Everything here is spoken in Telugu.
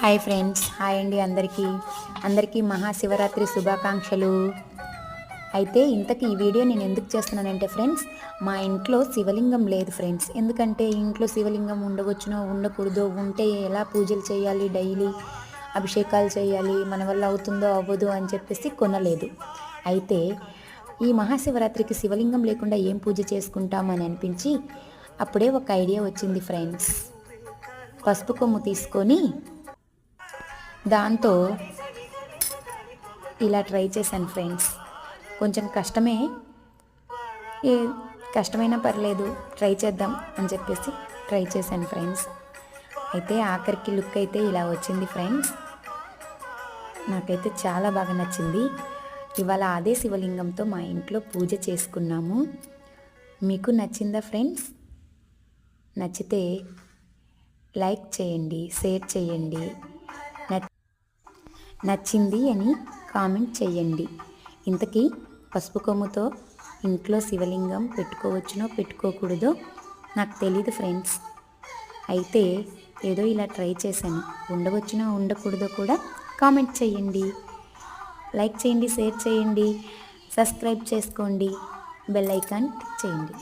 హాయ్ ఫ్రెండ్స్ హాయ్ అండి అందరికీ. అందరికీ మహాశివరాత్రి శుభాకాంక్షలు. అయితే ఇంతకీ ఈ వీడియో నేను ఎందుకు చేస్తున్నానంటే ఫ్రెండ్స్ మా ఇంట్లో శివలింగం లేదు ఫ్రెండ్స్. ఎందుకంటే ఇంట్లో శివలింగం ఉండవచ్చునో ఉండకూడదో ఉంటే ఎలా పూజలు చేయాలి డైలీ అభిషేకాలు చేయాలి మన వల్ల అవుతుందో అవ్వదు అని చెప్పేసి కొనలేదు. అయితే ఈ మహాశివరాత్రికి శివలింగం లేకుండా ఏం పూజ చేసుకుంటామని అనిపించి అప్పుడే ఒక ఐడియా వచ్చింది ఫ్రెండ్స్. పసుపు కొమ్ము తీసుకొని దాంతో ఇలా ట్రై చేశాను ఫ్రెండ్స్. కొంచెం కష్టమే. ఏ కష్టమైనా పర్లేదు ట్రై చేద్దాం అని చెప్పేసి ట్రై చేశాను ఫ్రెండ్స్. అయితే ఆఖరికి లుక్ అయితే ఇలా వచ్చింది ఫ్రెండ్స్. నాకైతే చాలా బాగా నచ్చింది. ఇవాళ అదే శివలింగంతో మా ఇంట్లో పూజ చేసుకున్నాము. మీకు నచ్చిందా ఫ్రెండ్స్? నచ్చితే లైక్ చేయండి షేర్ చేయండి. నచ్చింది అని కామెంట్ చేయండి ఇంతకీ పసుపు కొమ్ముతో ఇంట్లో శివలింగం పెట్టుకోవచ్చునో పెట్టుకోకూడదో నాకు తెలీదు ఫ్రెండ్స్. అయితే ఏదో ఇలా ట్రై చేశాను. ఉండవచ్చునో ఉండకూడదో కూడా కామెంట్ చేయండి లైక్ చేయండి షేర్ చేయండి సబ్స్క్రైబ్ చేసుకోండి బెల్ ఐకాన్ క్లిక్ చేయండి.